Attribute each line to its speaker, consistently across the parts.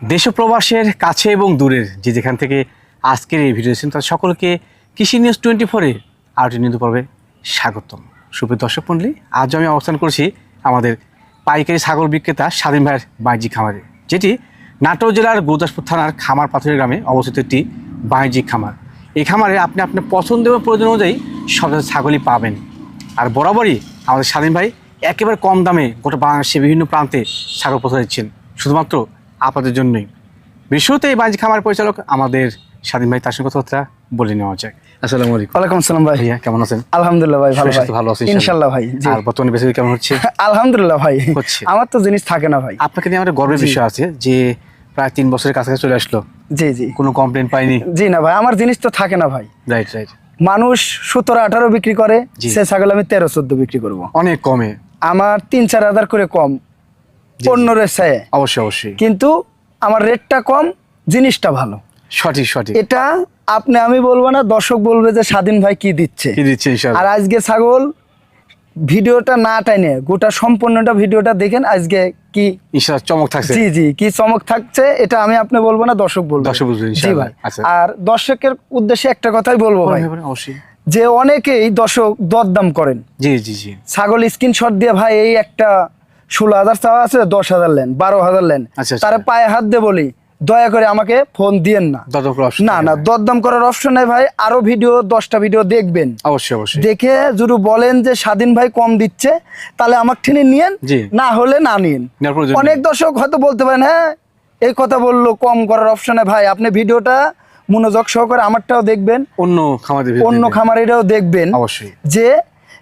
Speaker 1: দেশ ও প্রবাসের কাছে এবং দূরের যে যেখান থেকে আজকের এই ভিডিও দেখছেন, তার সকলকে কৃষি নিউজ টোয়েন্টি ফোরে আরটি নিউজ পর্বে স্বাগতম। সুপ্রিয় দর্শক মন্ডলী আজ আমি অবস্থান করছি আমাদের পাইকারি ছাগল বিক্রেতা স্বাধীন ভাইয়ের বাণিজ্যিক খামারে, যেটি নাটোর জেলার গুরুদাসপুর থানার খামার পাথরের গ্রামে অবস্থিত একটি বাণিজ্যিক খামার। এই খামারে আপনি আপনার পছন্দ এবং প্রয়োজন অনুযায়ী সব ছাগলই পাবেন। আর বরাবরই আমাদের স্বাধীন ভাই একেবারে কম দামে গোটা বাংলাদেশে বিভিন্ন প্রান্তে ছাগল পৌঁছে দিচ্ছেন। শুধুমাত্র আপনাদের জন্যই। বিশ্বতে এই বাণিজ্যিক খামার পরিচালক আমাদের স্বাধীন ভাই তার সঙ্গে কথাবার্তা বলে নেওয়া যায় আসসালামু আলাইকুম।
Speaker 2: ওয়ালাইকুম আসসালাম ভাই।
Speaker 1: ভাইয়া কেমন আছেন?
Speaker 2: আলহামদুলিল্লাহ ভাই ভালো ভাই।
Speaker 1: ভালো আছে
Speaker 2: ইনশাল্লাহ ভাই
Speaker 1: আর বর্তমানে বেশি কেমন হচ্ছে?
Speaker 2: আলহামদুলিল্লাহ ভাই
Speaker 1: হচ্ছে।
Speaker 2: আমার তো জিনিস থাকে না ভাই।
Speaker 1: আপনাকে নিয়ে আমাদের গর্বের বিষয় আছে যে প্রায় তিন বছরের কাছাকাছি চলে আসলো।
Speaker 2: জি জি।
Speaker 1: কোনো কমপ্লেন পাইনি?
Speaker 2: জি না ভাই আমার জিনিস তো থাকে না ভাই।
Speaker 1: রাইট রাইট
Speaker 2: মানুষ সতেরো আঠারো বিক্রি করে সে ছাগল আমি তেরো চোদ্দ বিক্রি করব।
Speaker 1: অনেক কমে।
Speaker 2: আমার তিন চার হাজার করে কম।
Speaker 1: জি।
Speaker 2: অন্য
Speaker 1: অবশ্যই অবশ্যই।
Speaker 2: কিন্তু আমার রেটটা কম জিনিসটা ভালো।
Speaker 1: সঠিক সঠিক।
Speaker 2: এটা আপনি আমি বলব না দর্শক বলবে যে স্বাধীন ভাই কি দিচ্ছে।
Speaker 1: কি দিচ্ছে ইনশাআল্লাহ
Speaker 2: আর আজকে ছাগল ভিডিওটা না টাইনে গোটা সম্পূর্ণটা ভিডিওটা দেখেন আজকে কি
Speaker 1: ইনশাআল্লাহ চমক থাকছে।
Speaker 2: জি জি কি চমক থাকছে এটা আমি আপনি বলব না দর্শক বলব।
Speaker 1: দর্শক
Speaker 2: জি। ভাই।
Speaker 1: আচ্ছা।
Speaker 2: আর দর্শকের উদ্দেশ্যে একটা কথাই বলব ভাই।
Speaker 1: অবশ্যই।
Speaker 2: যে অনেকেই দর্শক দরদাম করেন।
Speaker 1: জি জি জি।
Speaker 2: ছাগল স্ক্রিনশট দিয়ে ভাই এই একটা ষোলো হাজার চাওয়া আছে দশ হাজার লেন বারো হাজার লেন।
Speaker 1: আচ্ছা, আচ্ছা।
Speaker 2: তারা পায়ে হাত দিয়ে বলি দয়া করে আমাকে ফোন দিয়েন না। না না দরদাম করার অপশন নাই ভাই আরও ভিডিও দশটা ভিডিও দেখবেন।
Speaker 1: অবশ্যই অবশ্যই।
Speaker 2: দেখে যদি বলেন যে স্বাধীন ভাই কম দিচ্ছে তাহলে আমার ঠিনে নিয়েন না হলে না নিন। অনেক দর্শক হয়তো বলতে পারেন হ্যাঁ এই কথা বলল কম করার অপশনে ভাই। আপনি ভিডিওটা মনোযোগ সহকারে আমারটাও দেখবেন
Speaker 1: অন্য খামারে
Speaker 2: অন্য খামারিরাও দেখবেন
Speaker 1: অবশ্যই।
Speaker 2: যে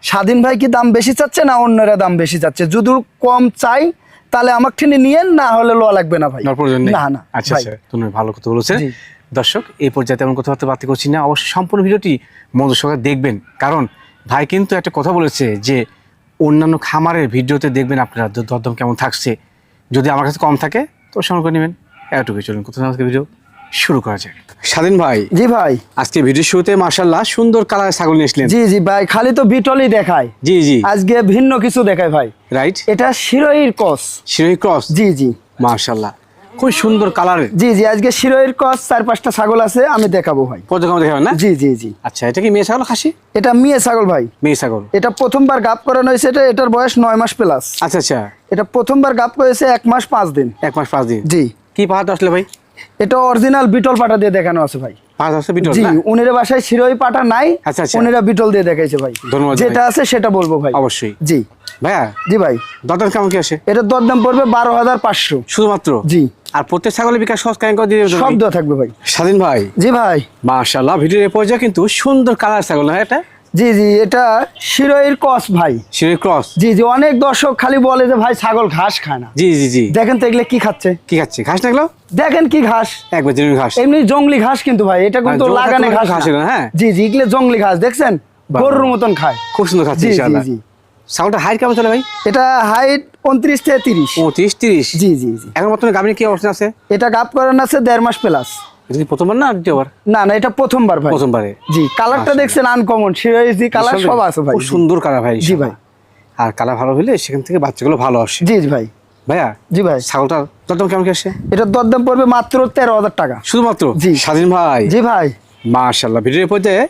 Speaker 2: স্বাধীন ভাই কি দাম বেশি চাচ্ছে না অন্যরা দাম বেশি চাচ্ছে? যদি কম চাই তাহলে আমার ঠিনে নিয়েন না হলে লোয়া লাগবে না ভাই। না না
Speaker 1: আচ্ছা আচ্ছা তুমি ভালো কথা বলেছেন। দর্শক এই পর্যায়ে তেমন কথাবার্তা বাতি করছি না। অবশ্যই সম্পূর্ণ ভিডিওটি মনোযোগ সহকারে দেখবেন। কারণ ভাই কিন্তু একটা কথা বলেছে যে অন্যান্য খামারের ভিডিওতে দেখবেন আপনারা দরদাম কেমন থাকছে। যদি আমার কাছে কম থাকে তো করে নেবেন। এতটুকু চলুন কোথাও আজকে ভিডিও। শুরু করা যাক। স্বাধীন ভাই।
Speaker 2: জি ভাই।
Speaker 1: আজকে ভিডিও শুরুতে মার্শাল্লাহ সুন্দর কালারের ছাগল নিয়ে আসলেন।
Speaker 2: জি জি ভাই খালি তো বিটলই দেখায়।
Speaker 1: জি জি।
Speaker 2: আজকে ভিন্ন কিছু দেখায় ভাই।
Speaker 1: রাইট
Speaker 2: এটা শিরোইর কস।
Speaker 1: শিরোহী ক্রস
Speaker 2: জি জি।
Speaker 1: মার্শাল্লাহ খুব সুন্দর কালারের
Speaker 2: জি জি আজকে শিরোইর কস চার পাঁচটা ছাগল আছে আমি দেখাবো ভাই।
Speaker 1: পর্যক্রম দেখাবেন না?
Speaker 2: জি জি জি।
Speaker 1: আচ্ছা এটা কি মেয়ে ছাগল খাসি?
Speaker 2: এটা মেয়ে ছাগল ভাই।
Speaker 1: মেয়ে ছাগল।
Speaker 2: এটা প্রথমবার গাপ করানো হয়েছে এটা এটার বয়স নয় মাস প্লাস।
Speaker 1: আচ্ছা আচ্ছা।
Speaker 2: এটা প্রথমবার গাপ করেছে এক মাস পাঁচ দিন।
Speaker 1: এক মাস পাঁচ দিন।
Speaker 2: জি।
Speaker 1: কি পাহাড় আসলে ভাই?
Speaker 2: এটা অরিজিনাল বিটল পাটা দিয়ে দেখানো আছে ভাই।
Speaker 1: পাঁচ আসলে বিটল
Speaker 2: জি
Speaker 1: না?
Speaker 2: বাসায় শিরোই পাটা নাই
Speaker 1: আচ্ছা, আচ্ছা।
Speaker 2: উনিরা বিটল দিয়ে দেখাইছে ভাই। যেটা আছে সেটা বলব ভাই।
Speaker 1: অবশ্যই।
Speaker 2: জি।
Speaker 1: ভাইয়া?
Speaker 2: জি ভাই।
Speaker 1: দরদাম কেমন কি আসে
Speaker 2: এটার দরদাম পড়বে বারো হাজার পাঁচশো।
Speaker 1: শুধুমাত্র?
Speaker 2: জি।
Speaker 1: আর প্রত্যেক ছাগলের বিকাশ সহজ করে দিয়ে?
Speaker 2: দেওয়া থাকবে ভাই।
Speaker 1: স্বাধীন ভাই?
Speaker 2: জি ভাই।
Speaker 1: ভিডিওর এই পর্যায়ে কিন্তু সুন্দর কালার ছাগল না এটা?
Speaker 2: জি জি এটা শিরোইর কস ভাই।
Speaker 1: শিরোহী ক্রস?
Speaker 2: জি জি অনেক দর্শক খালি বলে যে ভাই ছাগল ঘাস খায় না।
Speaker 1: জি জি জি।
Speaker 2: দেখেন তো এগুলো কি খাচ্ছে?
Speaker 1: কি খাচ্ছে? ঘাস না এগুলো?
Speaker 2: দেখেন কি ঘাস।
Speaker 1: একবার জেনুইন ঘাস।
Speaker 2: এমনি জঙ্গলি ঘাস কিন্তু ভাই এটা কিন্তু লাগানো
Speaker 1: ঘাস
Speaker 2: ঘাস।
Speaker 1: হ্যাঁ?
Speaker 2: জি জি এগুলো জঙ্গলি ঘাস দেখছেন? গরুর মতন খায়।
Speaker 1: খুব সুন্দর খাচ্ছে
Speaker 2: জি জি জি।
Speaker 1: ছাগলটা হাইট কেমন চলে ভাই?
Speaker 2: এটা হাইট উনত্রিশ থেকে তিরিশ।
Speaker 1: পঁয়ত্রিশ তিরিশ?
Speaker 2: জি জি জি।
Speaker 1: এখন বর্তমানে গাভীর কি অবস্থা আছে?
Speaker 2: এটা গাপ করানো আছে দেড় মাস প্লাস
Speaker 1: এটা প্রথমবার না দ্বিতীয়বার?
Speaker 2: না না এটা প্রথমবার ভাই।
Speaker 1: প্রথমবারে?
Speaker 2: জি কালারটা দেখছেন আনকমন সিরাজি কালার সব আছে ভাই।
Speaker 1: খুব সুন্দর কালার ভাই
Speaker 2: জি ভাই।
Speaker 1: আর কালার ভালো হলে সেখান থেকে বাচ্চাগুলো ভালো আসে।
Speaker 2: জি ভাই।
Speaker 1: ভাইয়া?
Speaker 2: জি ভাই।
Speaker 1: ছাগলটার দরদাম কেমন কি আসে?
Speaker 2: এটার দরদাম পড়বে মাত্র তেরো হাজার টাকা।
Speaker 1: শুধুমাত্র?
Speaker 2: জি।
Speaker 1: স্বাধীন ভাই।
Speaker 2: জি ভাই।
Speaker 1: মাশাল্লাহ ভিডিওর পর্যায়ে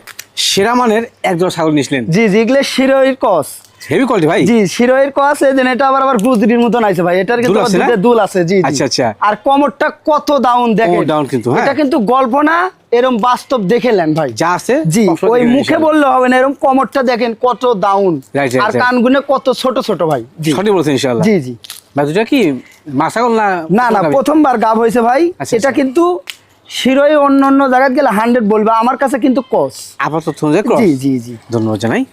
Speaker 1: সেরা মানের একজন ছাগল নিয়েছিলেন
Speaker 2: জি জি এগুলো শিরোইর কস।
Speaker 1: হেভি কোয়ালিটি ভাই?
Speaker 2: জি শিরোইর কস এই যে এটা আবার আবার গুজরির মতন আছে ভাই। এটার কিন্তু দুধে দুল আছে জি।
Speaker 1: আচ্ছা, আচ্ছা।
Speaker 2: আর কমরটা কত ডাউন দেখেন।
Speaker 1: down কিন্তু, হ্যাঁ।
Speaker 2: এটা কিন্তু গল্প না এরকম বাস্তব দেখে নেন ভাই।
Speaker 1: যা আছে
Speaker 2: জি ওই মুখে বললে হবে না এরকম কমরটা দেখেন কত ডাউন আর কানগুনে কত ছোট ছোট ভাই। জি।
Speaker 1: সঠিক বলছেন ইনশাআল্লাহ।
Speaker 2: জি জি।
Speaker 1: ভাই দুটা কি না
Speaker 2: না না প্রথমবার গাব হয়েছে ভাই।
Speaker 1: আচ্ছা,
Speaker 2: এটা
Speaker 1: আচ্ছা।
Speaker 2: কিন্তু শিরোই অন্য অন্য জায়গায় গেলে হান্ড্রেড বলবে আমার কাছে কিন্তু কস
Speaker 1: আপাতত
Speaker 2: জি জি জি।
Speaker 1: ধন্যবাদ জানাই।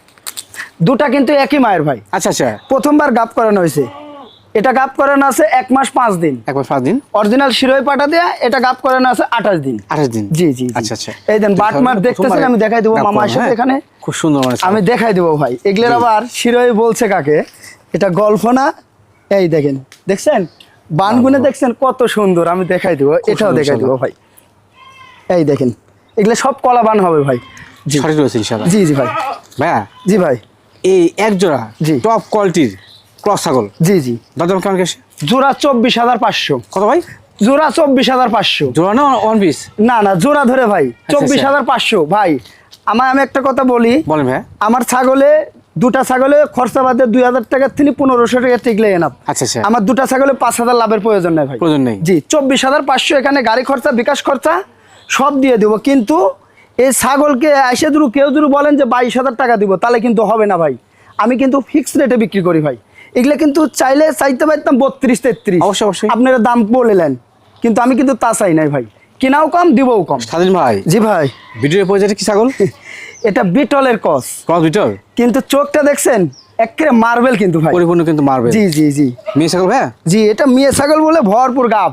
Speaker 2: দুটা কিন্তু একই মায়ের ভাই।
Speaker 1: আচ্ছা আচ্ছা।
Speaker 2: প্রথমবার গাপ করানো হয়েছে। এটা গাপ করানো আছে এক মাস পাঁচ দিন।
Speaker 1: একবার পাঁচ দিন?
Speaker 2: অরিজিনাল শিরোই পাটা দেয়া এটা গাপ করানো আছে আঠাশ দিন।
Speaker 1: আঠাশ দিন?
Speaker 2: জি জি।
Speaker 1: আচ্ছা আচ্ছা।
Speaker 2: এই দেন বাটমার দেখতেছেন আমি দেখাই দেবো মামা
Speaker 1: হ্যাঁ?
Speaker 2: এখানে।
Speaker 1: খুব সুন্দর
Speaker 2: আমি দেখাই দেবো ভাই। এগুলোর আবার শিরোই বলছে কাকে? এটা গল্প না? এই দেখেন দেখছেন? বানগুনে দেখছেন কত সুন্দর আমি দেখাই দেবো। এটাও দেখাই দেবো ভাই। এই দেখেন এগুলো সব কলা বান হবে ভাই। জি জি ভাই।
Speaker 1: ভাইয়া?
Speaker 2: জি ভাই।
Speaker 1: এই এক জোড়া
Speaker 2: জি।
Speaker 1: টপ কোয়ালিটির ক্রস ছাগল।
Speaker 2: জি জি।
Speaker 1: দাদাম কেমন গেছে?
Speaker 2: জোড়া চব্বিশ হাজার পাঁচশো।
Speaker 1: কত ভাই?
Speaker 2: জোড়া চব্বিশ হাজার পাঁচশো।
Speaker 1: জোড়া না ওয়ান পিস
Speaker 2: না না জোড়া ধরে ভাই চব্বিশ
Speaker 1: আচ্ছা।
Speaker 2: হাজার পাঁচশো। ভাই আমার আমি একটা কথা বলি।
Speaker 1: বলেন ভাই
Speaker 2: আমার ছাগলে দুটা ছাগলে খরচা বাদে দুই হাজার টাকার থেকে পনেরোশো টাকা ঠিক টিকলে এনাফ
Speaker 1: আচ্ছা আচ্ছা।
Speaker 2: আমার দুটা ছাগলে পাঁচ হাজার লাভের প্রয়োজন নেই ভাই।
Speaker 1: প্রয়োজন নেই।
Speaker 2: জি চব্বিশ হাজার পাঁচশো এখানে গাড়ি খরচা বিকাশ খরচা সব দিয়ে দেবো। কিন্তু এই ছাগলকে এসে দুরু কেউ যদি বলেন যে বাইশ হাজার টাকা দিব তাহলে কিন্তু হবে না ভাই। আমি কিন্তু ফিক্সড রেটে বিক্রি করি ভাই। এগুলো কিন্তু চাইলে চাইতে পারতাম বত্রিশ তেত্রিশ।
Speaker 1: অবশ্যই, অবশ্যই।
Speaker 2: আপনারা দাম বলেলেন কিন্তু আমি কিন্তু তা চাই নাই ভাই। কেনাও কম দিবও কম।
Speaker 1: স্বাধীন ভাই।
Speaker 2: জি ভাই।
Speaker 1: ভিডিওর পর্যায়ে কি ছাগল?
Speaker 2: এটা বিটলের কস।
Speaker 1: Cross beetle?
Speaker 2: কিন্তু চোখটা দেখছেন একেবারে মার্বেল কিন্তু ভাই।
Speaker 1: পরিপূর্ণ কিন্তু মারবে
Speaker 2: জি জি জি।
Speaker 1: মেয়ে ছাগল ভাই
Speaker 2: জি এটা মেয়ে ছাগল বলে ভরপুর গাব।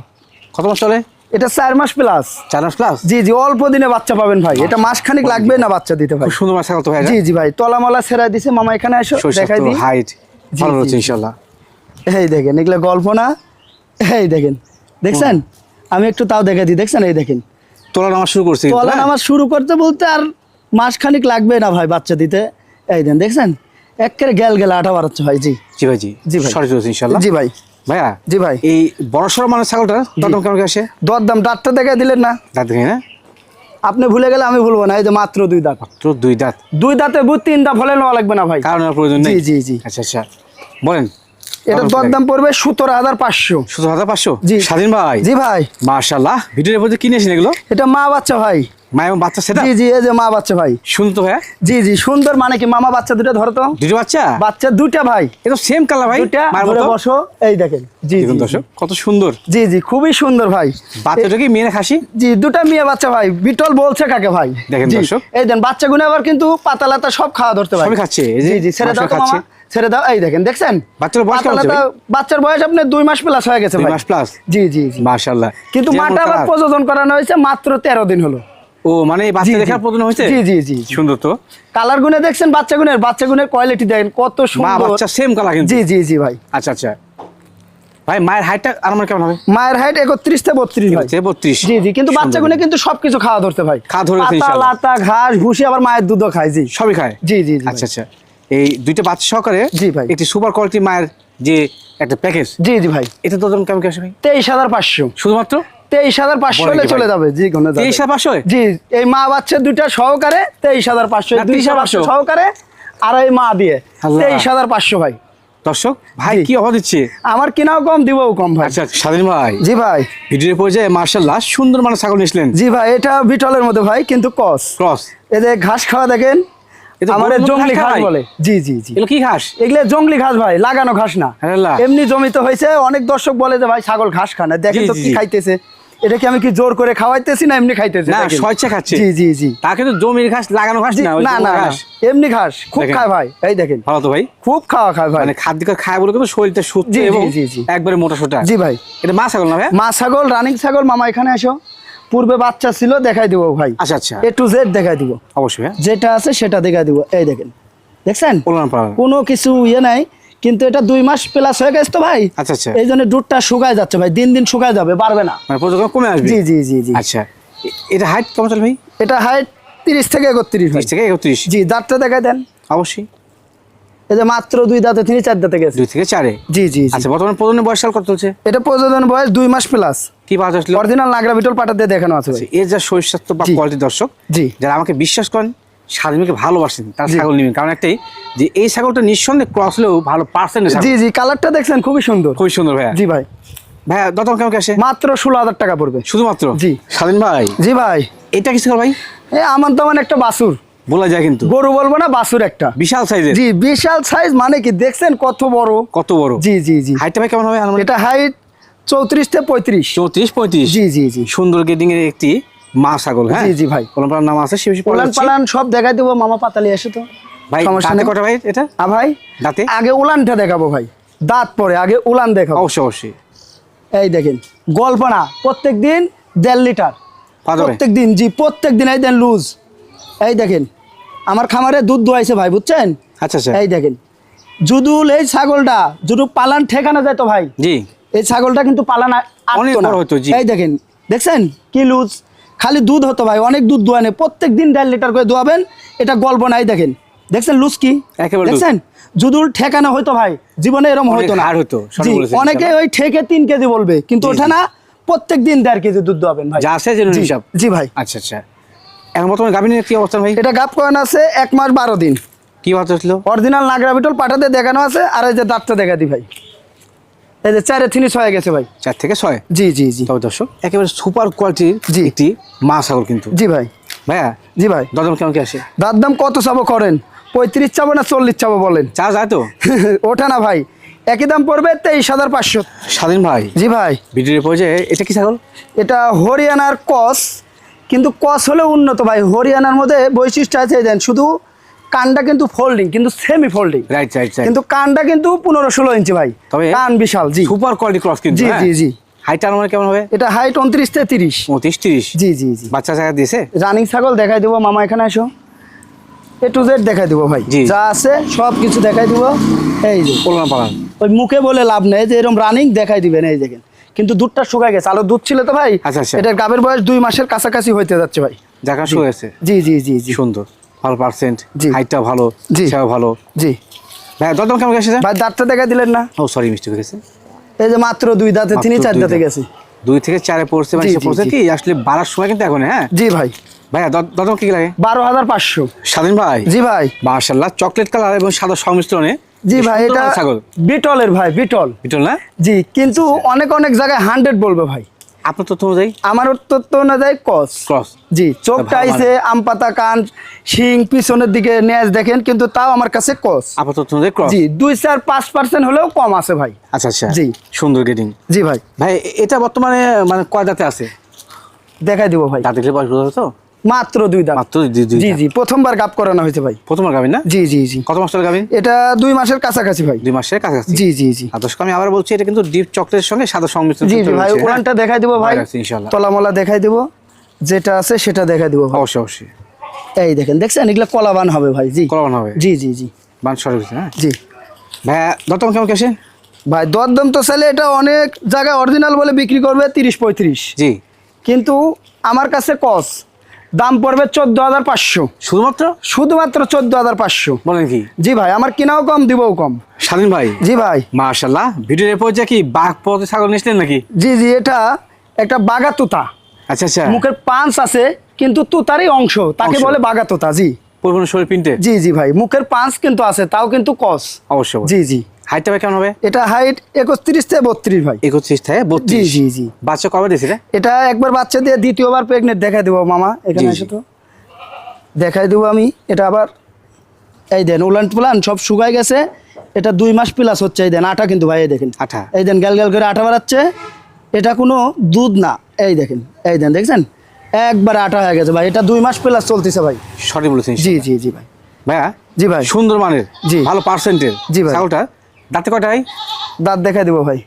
Speaker 1: কত মাস চলে?
Speaker 2: এটা চার মাস প্লাস
Speaker 1: চার মাস প্লাস
Speaker 2: জি জি অল্প দিনে বাচ্চা পাবেন ভাই। এটা মাসখানিক লাগবে না বাচ্চা দিতে ভাই।
Speaker 1: সুন্দর ভাই
Speaker 2: জি জি ভাই তলামলা দিছে। মামা এখানে এসো দেখাই দিই।
Speaker 1: হাইট ভালো। ইনশাল্লাহ
Speaker 2: এই দেখেন এগুলো গল্প না। এই দেখেন দেখছেন? আমি একটু তাও দেখাই দিই দেখছেন? এই দেখেন।
Speaker 1: তোলা নামা শুরু করছি
Speaker 2: তলা
Speaker 1: হ্যাঁ?
Speaker 2: নামাজ শুরু করতে বলতে আর মাসখানিক লাগবে না ভাই বাচ্চা দিতে। এই দেন দেখছেন? একেবারে গেল গেলে আটা বাড়াচ্ছে ভাই জি।
Speaker 1: জি ভাই জি।
Speaker 2: জি ভাই।
Speaker 1: রয়েছে
Speaker 2: জি ভাই।
Speaker 1: ভাইয়া?
Speaker 2: জি ভাই।
Speaker 1: এই বড় সড়ো মানে ছাগলটা দাম কেমন আসে?
Speaker 2: দর দাম দাঁতটা দেখাই দিলেন না।
Speaker 1: দাঁত দেখে না?
Speaker 2: আপনি ভুলে গেলে আমি ভুলবো না এই যে মাত্র দুই দাঁত।
Speaker 1: মাত্র দুই দাঁত?
Speaker 2: দুই দাঁতে বুধ তিন দাঁত হলে নেওয়া লাগবে না ভাই।
Speaker 1: কারণ প্রয়োজন নেই?
Speaker 2: জি জি
Speaker 1: আচ্ছা আচ্ছা। বলেন
Speaker 2: এটা দর দাম পড়বে সতেরো হাজার পাঁচশো।
Speaker 1: সতেরো হাজার পাঁচশো?
Speaker 2: জি।
Speaker 1: স্বাধীন ভাই?
Speaker 2: জি ভাই।
Speaker 1: মার্শাল্লাহ ভিডিওর মধ্যে কিনেছেন এগুলো?
Speaker 2: এটা মা বাচ্চা ভাই।
Speaker 1: মা এবং বাচ্চা সেটা
Speaker 2: জি জি এই যে মা বাচ্চা ভাই।
Speaker 1: শুনুন তো ভাইয়া
Speaker 2: জি জি সুন্দর মানে কি মামা বাচ্চা দুটো ধরো তো?
Speaker 1: দুটো বাচ্চা?
Speaker 2: বাচ্চা দুটা ভাই।
Speaker 1: এটা সেম কালার ভাই
Speaker 2: দুটা
Speaker 1: মায়ের
Speaker 2: বসো এই দেখেন। জি জি,
Speaker 1: দর্শক কত সুন্দর।
Speaker 2: জি জি খুবই সুন্দর ভাই।
Speaker 1: বাচ্চাটা কি মেয়ে খাসি?
Speaker 2: জি দুটা মেয়ে বাচ্চা ভাই বিটল বলছে কাকে ভাই?
Speaker 1: দেখেন দর্শক।
Speaker 2: এই দেন বাচ্চাগুলো আবার কিন্তু পাতা লাতা সব খাওয়া ধরতে ভাই।
Speaker 1: সবই খাচ্ছে,
Speaker 2: জি জি ছেড়ে দাও
Speaker 1: খাচ্ছে।
Speaker 2: ছেড়ে দাও এই দেখেন দেখছেন?
Speaker 1: বাচ্চার বয়স
Speaker 2: বাচ্চার বয়স আপনার দুই মাস প্লাস হয়ে গেছে
Speaker 1: দুই মাস প্লাস
Speaker 2: জি জি
Speaker 1: মার্শাল্লাহ
Speaker 2: কিন্তু মাটা আবার প্রযোজন করানো হয়েছে মাত্র তেরো দিন হলো।
Speaker 1: ও মানে বাচ্চা। দেখার প্রয়োজন হয়েছে?
Speaker 2: জি, জি, জি।
Speaker 1: সুন্দর তো।
Speaker 2: কালার গুনে দেখছেন বাচ্চা গুনের বাচ্চা গুনের কোয়ালিটি দেখেন কত সুন্দর।
Speaker 1: বাচ্চা সেম কালার কিন্তু।
Speaker 2: জি জি জি ভাই।
Speaker 1: আচ্ছা আচ্ছা। ভাই মায়ের হাইটটা আর আমার কেমন হবে?
Speaker 2: মায়ের হাইট ভাই। জি জি কিন্তু বাচ্চাগুলো কিন্তু সবকিছু খাওয়া ধরতে ভাই।
Speaker 1: খাওয়া ধরে
Speaker 2: পাতা লাতা ঘাস ভুসি আবার মায়ের দুধও খায় জি।
Speaker 1: সবই খায়?
Speaker 2: জি জি
Speaker 1: আচ্ছা আচ্ছা। এই দুইটা বাচ্চা সহকারে
Speaker 2: জি ভাই।
Speaker 1: একটি সুপার কোয়ালিটি মায়ের যে একটা প্যাকেজ
Speaker 2: জি জি ভাই।
Speaker 1: এটা তো কেমন কি আসে ভাই?
Speaker 2: তেইশ হাজার পাঁচশো।
Speaker 1: শুধুমাত্র?
Speaker 2: তেইশ হাজার পাঁচশো হলে চলে যাবে জি কোনো
Speaker 1: তেইশ হাজার পাঁচশো?
Speaker 2: জি এই মা বাচ্চা দুইটা সহকারে তেইশ হাজার পাঁচশো
Speaker 1: না,
Speaker 2: দুইশো
Speaker 1: 23,500
Speaker 2: পাঁচশো। সহকারে আর এই মা দিয়ে। তেইশ হাজার পাঁচশো ভাই।
Speaker 1: দর্শক ভাই কি অফার দিচ্ছে?
Speaker 2: আমার কিনাও কম দিবও কম ভাই।
Speaker 1: আচ্ছা স্বাধীন ভাই।
Speaker 2: জি ভাই।
Speaker 1: ভিডিওর পর্যায়ে মার্শাল্লাহ সুন্দর মানে ছাগল নিয়েছিলেন
Speaker 2: জি ভাই এটা বিটলের মধ্যে ভাই কিন্তু কস
Speaker 1: ক্রস।
Speaker 2: এদের ঘাস খাওয়া দেখেন
Speaker 1: মতো
Speaker 2: জঙ্গলি
Speaker 1: ঘাস
Speaker 2: ঘাস বলে। জি জি জি।
Speaker 1: কি ঘাস?
Speaker 2: এগুলো জঙ্গলি ঘাস ভাই লাগানো ঘাস না। এমনি জমিতে হয়েছে অনেক দর্শক বলে যে ভাই ছাগল ঘাস খায় না। দেখেন তো কি খাইতেছে। এটা কি আমি কি জোর করে খাওয়াইতেছি না এমনি খাইতেছি?
Speaker 1: না। স্বেচ্ছা খাচ্ছে।
Speaker 2: জি জি জি।
Speaker 1: তা কিন্তু জমির ঘাস লাগানো ঘাস না
Speaker 2: না না এমনি ঘাস খুব খায় ভাই এই দেখেন।
Speaker 1: ভালো তো ভাই?
Speaker 2: খুব খাওয়া খায় ভাই।
Speaker 1: মানে খাদ্য খায় বলে কিন্তু শরীরটা সুস্থ এবং। একবারে মোটা সোটা।
Speaker 2: জি ভাই।
Speaker 1: এটা মা ছাগল না ভাই
Speaker 2: মা ছাগল রানিং ছাগল মামা এখানে আসো পূর্বে বাচ্চা ছিল দেখাই দিব ভাই।
Speaker 1: আচ্ছা আচ্ছা।
Speaker 2: এ টু জেড দেখাই দিব।
Speaker 1: অবশ্যই হ্যাঁ।
Speaker 2: যেটা আছে সেটা দেখাই দিব। এই দেখেন। দেখছেন? কোনো কিছু ইয়ে নাই। কিন্তু এটা দুই মাস প্লাস হয়ে গেছে তো ভাই।
Speaker 1: আচ্ছা আচ্ছা।
Speaker 2: এই জন্য দুধটা শুকায় যাচ্ছে ভাই দিন দিন শুকায় যাবে পারবে না।
Speaker 1: মানে কমে আসবে?
Speaker 2: জি জি জি জি।
Speaker 1: আচ্ছা এটা হাইট কেমন চলে ভাই?
Speaker 2: এটা হাইট তিরিশ থেকে একত্রিশ
Speaker 1: থেকে একত্রিশ?
Speaker 2: জি দাঁতটা দেখাই দেন।
Speaker 1: অবশ্যই।
Speaker 2: এই যে মাত্র দুই দাঁতে তিনি চার দাঁতে গেছে।
Speaker 1: দুই থেকে চারে?
Speaker 2: জি জি
Speaker 1: আচ্ছা বর্তমানে প্রজনের বয়স সাল কত চলছে?
Speaker 2: এটা বয়স দুই মাস প্লাস
Speaker 1: কি পাওয়া যাচ্ছিল
Speaker 2: অরিজিনাল নাগরা বিটল দেখানো আছে
Speaker 1: এর যা স্বাস্থ্য বা। কোয়ালিটি দর্শক
Speaker 2: জি।
Speaker 1: যারা আমাকে বিশ্বাস করেন স্বাধীনকে ভালোবাসেন তারা। ছাগল নেবেন। কারণ একটাই যে এই ছাগলটা নিঃসন্দেহে ক্রস হলেও ভালো পার্সেন্ট
Speaker 2: জি জি কালারটা দেখছেন খুবই সুন্দর।
Speaker 1: খুবই সুন্দর ভাইয়া।
Speaker 2: জি ভাই।
Speaker 1: ভাইয়া দতম কেমন আসে?
Speaker 2: মাত্র ষোলো হাজার টাকা পড়বে।
Speaker 1: শুধুমাত্র?
Speaker 2: জি।
Speaker 1: স্বাধীন ভাই?
Speaker 2: জি ভাই।
Speaker 1: এটা কি ছাগল ভাই?
Speaker 2: এ আমার তেমন একটা বাসুর
Speaker 1: বলা যায় কিন্তু।
Speaker 2: গরু বলব না বাসুর একটা।
Speaker 1: বিশাল সাইজের
Speaker 2: জি বিশাল সাইজ মানে কি? দেখছেন কত বড়?
Speaker 1: কত বড়?
Speaker 2: জি জি জি।
Speaker 1: হাইটটা ভাই কেমন হবে?
Speaker 2: এটা হাইট চৌত্রিশ থেকে পঁয়ত্রিশ।
Speaker 1: চৌত্রিশ পঁয়ত্রিশ?
Speaker 2: জি জি জি।
Speaker 1: সুন্দর গেডিং এর একটি মা ছাগল হ্যাঁ?
Speaker 2: জি, জি, ভাই।
Speaker 1: কলমপাড়ার নাম আছে সে বেশি পড়া
Speaker 2: উলান
Speaker 1: যাচ্ছে।
Speaker 2: পালান সব দেখাই দেবো মামা পাতালি এসে তো।
Speaker 1: ভাই কটা ভাই এটা?
Speaker 2: আ ভাই
Speaker 1: দাঁতে?
Speaker 2: আগে উলানটা দেখাবো ভাই। দাঁত পরে আগে উলান দেখাবো।
Speaker 1: অবশ্যই অবশ্যই।
Speaker 2: এই দেখেন গল্প না প্রত্যেক দিন দেড় লিটার। প্রত্যেক দিন জি প্রত্যেক দিন এই দেন লুজ। এই দেখেন আমার খামারে দুধ দোয়াইছে ভাই বুঝছেন?
Speaker 1: আচ্ছা আচ্ছা।
Speaker 2: এই দেখেন জুদুল এই ছাগলটা যদি পালান ঠেকানো যায় তো ভাই?
Speaker 1: জি।
Speaker 2: এই ছাগলটা কিন্তু পালান। এই দেখেন দেখছেন? কি লুজ? খালি দুধ হতো ভাই অনেক দুধ দোয়ানে প্রত্যেক দিন দেড় লিটার করে দোয়াবেন এটা গল্প নাই দেখেন। দেখছেন লুজ কি? দেখছেন? যদুল ঠেকানো হয়তো ভাই জীবনে এরকম
Speaker 1: অনেক
Speaker 2: হতো না।
Speaker 1: হতো,
Speaker 2: অনেকে ওই ঠেকে তিন কেজি বলবে কিন্তু ওঠে না প্রত্যেক দিন দেড় কেজি দুধ দোয়াবেন ভাই।
Speaker 1: যা আছে হিসাব।
Speaker 2: জি ভাই।
Speaker 1: আচ্ছা আচ্ছা। এখন বর্তমানে গাভিনের কি অবস্থা ভাই?
Speaker 2: এটা গাপ করানো আছে এক মাস বারো দিন।
Speaker 1: কি বাচ্চা ছিল
Speaker 2: অরিজিনাল নাগরা বিটল পাঠাতে দেখানো আছে আর এই যে দাঁতটা দেখা দি ভাই। এই যে চারে গেছে ভাই।
Speaker 1: চার থেকে ছয়?
Speaker 2: জি জি জি।
Speaker 1: তবে দর্শক একেবারে সুপার কোয়ালিটির
Speaker 2: জি।
Speaker 1: একটি মা ছাগল কিন্তু।
Speaker 2: জি ভাই।
Speaker 1: ভাইয়া
Speaker 2: জি ভাই।
Speaker 1: দরদাম কেমন কি আসে
Speaker 2: কত চাবো করেন? পঁয়ত্রিশ চাবো না চল্লিশ চাবো বলেন?
Speaker 1: চা যায় তো?
Speaker 2: ওঠা না ভাই। একই দাম পড়বে তেইশ হাজার পাঁচশো।
Speaker 1: স্বাধীন ভাই।
Speaker 2: জি ভাই।
Speaker 1: ভিডিওর এটা কি ছাগল?
Speaker 2: এটা হরিয়ানার কস কিন্তু কস হলে উন্নত ভাই। হরিয়ানার মধ্যে বৈশিষ্ট্য আছে দেন শুধু কানটা কিন্তু ফোল্ডিং কিন্তু semi folding
Speaker 1: right right right
Speaker 2: কিন্তু কানটা কিন্তু পনেরো ষোলো ইঞ্চি ভাই।
Speaker 1: তবে
Speaker 2: কান বিশাল জি।
Speaker 1: সুপার কোয়ালিটি ক্রস কিন্তু
Speaker 2: জি,
Speaker 1: হ্যাঁ?
Speaker 2: জি, জি।
Speaker 1: হাইট আর মানে কেমন হবে?
Speaker 2: এটা হাইট উনত্রিশ থেকে তিরিশ।
Speaker 1: পঁয়ত্রিশ তিরিশ?
Speaker 2: জি জি জি।
Speaker 1: বাচ্চা জায়গা দিয়েছে?
Speaker 2: রানিং ছাগল দেখাই দেবো মামা এখানে আসো এ টু জেড দেখাই দেবো ভাই।
Speaker 1: জি।
Speaker 2: যা আছে সব কিছু দেখাই দেবো। এই যে।
Speaker 1: পোলনা পালান।
Speaker 2: ওই মুখে বলে লাভ নেই যে এরকম রানিং দেখাই দিবেন এই দেখেন। কিন্তু দুধটা শুকায় গেছে। আলো দুধ ছিল তো ভাই?
Speaker 1: আচ্ছা, আচ্ছা।
Speaker 2: এটার গাবের বয়স দুই মাসের কাছাকাছি হইতে যাচ্ছে ভাই।
Speaker 1: জায়গা শুরু হয়েছে।
Speaker 2: জি জি জি জি।
Speaker 1: সুন্দর। ভালো পার্সেন্ট
Speaker 2: জি।
Speaker 1: হাইটটা ভালো
Speaker 2: জি।
Speaker 1: সেও ভালো।
Speaker 2: জি।
Speaker 1: ভাই দরদাম কেমন গেছে
Speaker 2: ভাই দাঁতটা দেখা দিলেন না।
Speaker 1: ও সরি মিস্টেক হয়ে গেছে।
Speaker 2: এই যে মাত্র দুই দাঁতে তিনি চার দাঁতে গেছে।
Speaker 1: দুই থেকে চারে পড়ছে মানে পড়ছে কি আসলে বাড়ার সময় কিন্তু এখন হ্যাঁ?
Speaker 2: জি ভাই।
Speaker 1: ভাইয়া দরদাম কি লাগে?
Speaker 2: বারো হাজার পাঁচশো।
Speaker 1: স্বাধীন ভাই?
Speaker 2: জি ভাই।
Speaker 1: মার্শাল্লাহ চকলেট কালার এবং সাদা সংমিশ্রণে
Speaker 2: জি ভাই এটা
Speaker 1: ছাগল।
Speaker 2: বিটলের ভাই বিটল।
Speaker 1: বিটল না?
Speaker 2: জি কিন্তু অনেক অনেক জায়গায় হান্ড্রেড বলবে ভাই।
Speaker 1: আপনার তথ্য অনুযায়ী?
Speaker 2: আমার তথ্য অনুযায়ী কস।
Speaker 1: কস।
Speaker 2: জি চোখটা আইছে আম পাতা কান শিং পিছনের দিকে নেজ দেখেন কিন্তু তাও আমার কাছে কস।
Speaker 1: আপনার তথ্য অনুযায়ী ক্রস
Speaker 2: জি দুই চার পাঁচ পার্সেন্ট হলেও কম আছে ভাই।
Speaker 1: আচ্ছা আচ্ছা।
Speaker 2: জি।
Speaker 1: সুন্দর গেটিং
Speaker 2: জি ভাই।
Speaker 1: ভাই এটা বর্তমানে মানে কয় দাঁতে আছে?
Speaker 2: দেখাই দিব ভাই।
Speaker 1: দাঁতে দেখলে বয়স বোঝা তো?
Speaker 2: মাত্র দুই দাঁত।
Speaker 1: মাত্র
Speaker 2: জি জি প্রথমবার গাপ করানো হয়েছে ভাই।
Speaker 1: প্রথমবার গাবিন না?
Speaker 2: জি জি জি।
Speaker 1: কত মাসের গাবিন
Speaker 2: এটা দুই মাসের কাছাকাছি ভাই।
Speaker 1: দুই মাসের কাছাকাছি?
Speaker 2: জি জি জি।
Speaker 1: দর্শক আমি আবার বলছি এটা কিন্তু ডিপ চকলেটের সঙ্গে সাদা সংমিশ্রণ
Speaker 2: জি জি ভাই? ওলানটা দেখাই দিব ভাই।
Speaker 1: ইনশাআল্লাহ।
Speaker 2: তলামলা দেখাই দিব। যেটা আছে সেটা দেখাই দিব ভাই।
Speaker 1: অবশ্যই অবশ্যই।
Speaker 2: এই দেখেন দেখছেন? এগুলো কলাবান হবে ভাই জি।
Speaker 1: কলাবান হবে?
Speaker 2: জি জি জি।
Speaker 1: বান সরে হ্যাঁ?
Speaker 2: জি।
Speaker 1: ভাইয়া দত্তম কেমন কেসে
Speaker 2: ভাই দরদম তো চাইলে এটা অনেক জায়গায় অরিজিনাল বলে বিক্রি করবে তিরিশ পঁয়ত্রিশ।
Speaker 1: জি।
Speaker 2: কিন্তু আমার কাছে কস দাম পড়বে চোদ্দ হাজার পাঁচশো।
Speaker 1: শুধুমাত্র?
Speaker 2: শুধুমাত্র চোদ্দ হাজার পাঁচশো।
Speaker 1: বলেন কি?
Speaker 2: জি ভাই আমার কিনাও কম দিবও কম।
Speaker 1: স্বাধীন ভাই?
Speaker 2: জি ভাই।
Speaker 1: মার্শাল্লাহ ভিডিওর পর্যায়ে কি বাঘ পথে ছাগল নিয়েছিলেন নাকি?
Speaker 2: জি জি এটা একটা বাঘা তুতা।
Speaker 1: আচ্ছা আচ্ছা।
Speaker 2: মুখের পাঁচ আছে কিন্তু তুতারই অংশ। তাকে বলে বাঘা তুতা জি।
Speaker 1: পূর্ব শরীর পিনটে?
Speaker 2: জি জি ভাই মুখের পাঁচ কিন্তু আছে তাও কিন্তু কস।
Speaker 1: অবশ্যই।
Speaker 2: জি জি।
Speaker 1: হাইটটা কেমন হবে?
Speaker 2: এটা হাইট একত্রিশ থেকে বত্রিশ ভাই।
Speaker 1: একত্রিশ থেকে বত্রিশ।
Speaker 2: জি জি
Speaker 1: বাচ্চা কবে দিয়েছে
Speaker 2: এটা? একবার বাচ্চা দিয়ে দ্বিতীয়বার প্রেগনেন্ট দেখাই দেবো মামা এখানে এসে তো। দেখাই দেবো আমি এটা আবার এই দেন উলান পুলান সব শুকায় গেছে। এটা দুই মাস প্লাস হচ্ছে এই দেন আটা কিন্তু ভাই এই দেখেন।
Speaker 1: আঠা।
Speaker 2: এই দেন গ্যাল গ্যাল করে আটা বাড়াচ্ছে। এটা কোনো দুধ না এই দেখেন এই দেন দেখছেন? একবার আটা হয়ে গেছে ভাই এটা দুই মাস প্লাস চলতেছে ভাই।
Speaker 1: সঠিক বলেছেন
Speaker 2: জি জি জি ভাই।
Speaker 1: ভাইয়া
Speaker 2: জি ভাই।
Speaker 1: সুন্দর মানের
Speaker 2: জি।
Speaker 1: ভালো পার্সেন্টের
Speaker 2: জি ভাই।
Speaker 1: ছাগলটা দাঁতে কয়টা ভাই
Speaker 2: দাঁত দেখাই দেবো ভাই।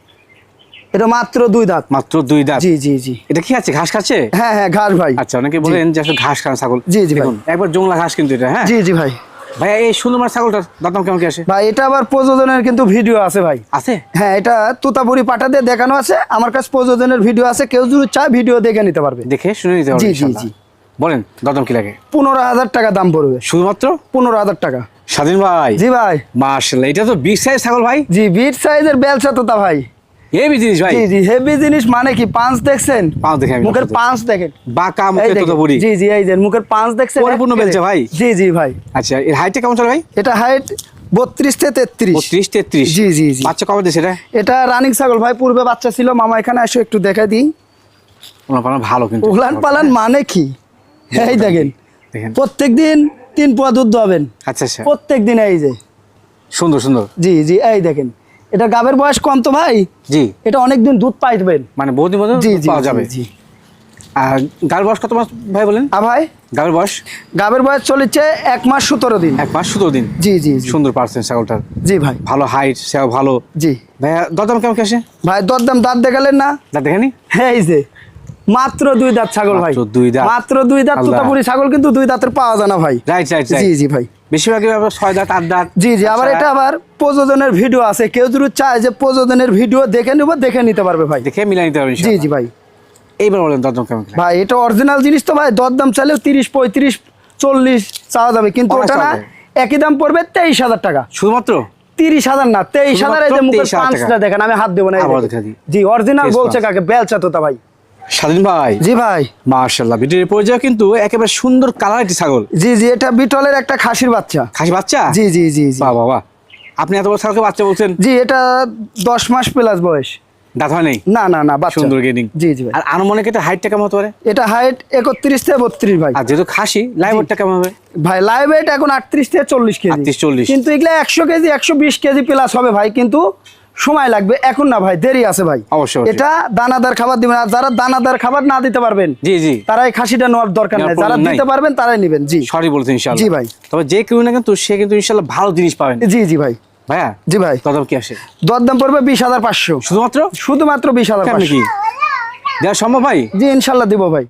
Speaker 2: এটা মাত্র দুই দাঁত।
Speaker 1: মাত্র দুই দাঁত?
Speaker 2: জি জি জি।
Speaker 1: এটা কি আছে? ঘাস খাচ্ছে?
Speaker 2: হ্যাঁ হ্যাঁ ঘাস ভাই।
Speaker 1: আচ্ছা অনেকে বলেন যে আসলে ঘাস খান ছাগল।
Speaker 2: জি, জি ভাই।
Speaker 1: দেখুন, একবার জংলা ঘাস কিন্তু এটা হ্যাঁ?
Speaker 2: জি জি ভাই।
Speaker 1: ভাইয়া এই সুন্দর মানের ছাগলটার দাম কেমন কি আসে?
Speaker 2: ভাই এটা আবার প্রযোজনের কিন্তু ভিডিও আছে ভাই।
Speaker 1: আছে?
Speaker 2: হ্যাঁ এটা তুতাপুরি পাঠাতে দেখানো আছে। আমার কাছে প্রযোজনের ভিডিও আছে। কেউ যদি চায় ভিডিও দেখে নিতে পারবে।
Speaker 1: দেখে শুনে নিতে
Speaker 2: জি,
Speaker 1: পারবেন
Speaker 2: জি, জি।
Speaker 1: বলেন দাম কি লাগে?
Speaker 2: পনেরো হাজার টাকা দাম পড়বে।
Speaker 1: শুধুমাত্র?
Speaker 2: পনেরো হাজার টাকা।
Speaker 1: স্বাধীন ভাই?
Speaker 2: জি ভাই।
Speaker 1: মার্শাল্লাহ এটা তো বিগ সাইজ ছাগল ভাই।
Speaker 2: জি বিট সাইজের বেলচা তোতা ভাই।
Speaker 1: জিনিস ভাই।
Speaker 2: জি জি হেভি জিনিস মানে কি? পাঁচ দেখছেন?
Speaker 1: পাঁচ দেখে আমি
Speaker 2: মুখের পাঁচ দেখেন।
Speaker 1: বাঁকা মুখে
Speaker 2: দেখেন।
Speaker 1: বুড়ি।
Speaker 2: জি জি এই যে মুখের পাঁচ দেখছেন
Speaker 1: পরিপূর্ণ বেলচা ভাই?
Speaker 2: জি জি ভাই।
Speaker 1: আচ্ছা এর হাইটটা কেমন চলে ভাই?
Speaker 2: এটা হাইট বত্রিশ থেকে তেত্রিশ।
Speaker 1: বত্রিশ তেত্রিশ।
Speaker 2: জি, জি, জি।
Speaker 1: বাচ্চা কবে দিয়েছে এটা?
Speaker 2: এটা রানিং ছাগল ভাই পূর্বে বাচ্চা ছিল। মামা এখানে এসে একটু দেখা দিই।
Speaker 1: পালন ভালো কিন্তু।
Speaker 2: পালান মানে কি? এই দেখেন।
Speaker 1: দেখেন।
Speaker 2: প্রত্যেক দিন তিন পোয়া দুধ দোয়াবেন।
Speaker 1: আচ্ছা আচ্ছা।
Speaker 2: প্রত্যেক দিন এই যে।
Speaker 1: সুন্দর সুন্দর।
Speaker 2: জি জি এই দেখেন। এটা গাবের বয়স কম তো ভাই?
Speaker 1: জি।
Speaker 2: এটা অনেকদিন দুধ পাইবেন।
Speaker 1: মানে বহুদিন মতো
Speaker 2: জি
Speaker 1: পাওয়া যাবে।
Speaker 2: জি,
Speaker 1: আর গার বয়স কত মাস ভাই বলেন?
Speaker 2: আ ভাই?
Speaker 1: গাবের বয়স?
Speaker 2: গাবের বয়স চলেছে এক মাস সতেরো দিন।
Speaker 1: এক মাস সতেরো দিন?
Speaker 2: জি জি
Speaker 1: সুন্দর পার্সেন্ট ছাগলটার।
Speaker 2: জি ভাই।
Speaker 1: ভালো হাইট সেও ভালো।
Speaker 2: জি।
Speaker 1: ভাইয়া দরদাম কেমন কি আসে
Speaker 2: ভাই দরদাম দাঁত দেখালেন না?
Speaker 1: দাঁত দেখেনি হ্যাঁ
Speaker 2: এই যে। মাত্র দুই দাঁত ছাগল ভাই।
Speaker 1: দুই দাঁত।
Speaker 2: মাত্র দুই দাঁত। তুতাপুরি ছাগল কিন্তু দুই দাঁতের পাওয়া যায় না ভাই।
Speaker 1: রাইট রাইট
Speaker 2: জি জি ভাই।
Speaker 1: বেশিরভাগই আবার ছয় দাঁত আট দাঁত।
Speaker 2: জি জি আবার
Speaker 1: আচ্ছা,
Speaker 2: এটা আবার প্রযোজনের ভিডিও আছে। কেউ যদি চায় যে প্রযোজনের ভিডিও দেখে নেব দেখে নিতে পারবে ভাই।
Speaker 1: দেখে মিলাই নিতে পারবেন
Speaker 2: জি জি ভাই।
Speaker 1: এইবার বলেন দরদাম কেমন
Speaker 2: ভাই এটা অরিজিনাল জিনিস তো ভাই। দরদাম চাইলেও তিরিশ পঁয়ত্রিশ চল্লিশ চাওয়া যাবে। কিন্তু ওটা না একই দাম পড়বে তেইশ হাজার টাকা।
Speaker 1: শুধুমাত্র?
Speaker 2: তিরিশ হাজার না তেইশ হাজার এই যে মুখের পাঁচটা দেখেন আমি হাত দেবো না। জি অরিজিনাল বলছে কাকে বেলচা তোতা ভাই।
Speaker 1: স্বাধীন ভাই।
Speaker 2: জি ভাই।
Speaker 1: মার্শাল্লাহ ভিডিওর পর্যায়ে কিন্তু একেবারে সুন্দর কালার একটি ছাগল।
Speaker 2: জি জি এটা বিটলের একটা খাসির বাচ্চা।
Speaker 1: খাসি বাচ্চা?
Speaker 2: জি জি জি জি।
Speaker 1: বাহ আপনি এত বড় ছাগলকে বাচ্চা বলছেন?
Speaker 2: জি এটা দশ মাস প্লাস বয়স।
Speaker 1: দাঁত হয় নেই?
Speaker 2: না না না বাচ্চা।
Speaker 1: সুন্দর গেনিং
Speaker 2: জি জি
Speaker 1: আর আনুমানিক এটা হাইটটা কেমন হতে পারে?
Speaker 2: এটা হাইট একত্রিশ থেকে বত্রিশ ভাই।
Speaker 1: আর যেহেতু খাসি লাইভ ওয়েটটা কেমন হবে?
Speaker 2: ভাই লাইভ ওয়েট এখন আটত্রিশ থেকে চল্লিশ কেজি।
Speaker 1: 38, 40
Speaker 2: কিন্তু এগুলো একশো কেজি একশো বিশ কেজি প্লাস হবে ভাই কিন্তু সময় লাগবে। এখন না ভাই দেরি আছে ভাই।
Speaker 1: অবশ্যই।
Speaker 2: এটা দানাদার খাবার দিবেন আর যারা দানাদার খাবার না দিতে পারবেন
Speaker 1: জি জি।
Speaker 2: তারা এই খাসিটা নেওয়ার দরকার নাই। যারা দিতে পারবেন তারাই নেবেন। জি।
Speaker 1: সরি বলছেন ইনশাল্লাহ
Speaker 2: জি ভাই।
Speaker 1: তবে যে কেউ না কিন্তু সে কিন্তু ইনশাল্লাহ ভালো জিনিস পাবেন।
Speaker 2: জি জি ভাই।
Speaker 1: ভাইয়া
Speaker 2: জি ভাই।
Speaker 1: কদম কি আসে?
Speaker 2: দরদাম পড়বে বিশ হাজার পাঁচশো।
Speaker 1: শুধুমাত্র?
Speaker 2: শুধুমাত্র বিশ হাজার পাঁচশো
Speaker 1: কি? দেওয়া সম্ভব ভাই?
Speaker 2: জি ইনশাল্লাহ দিব ভাই।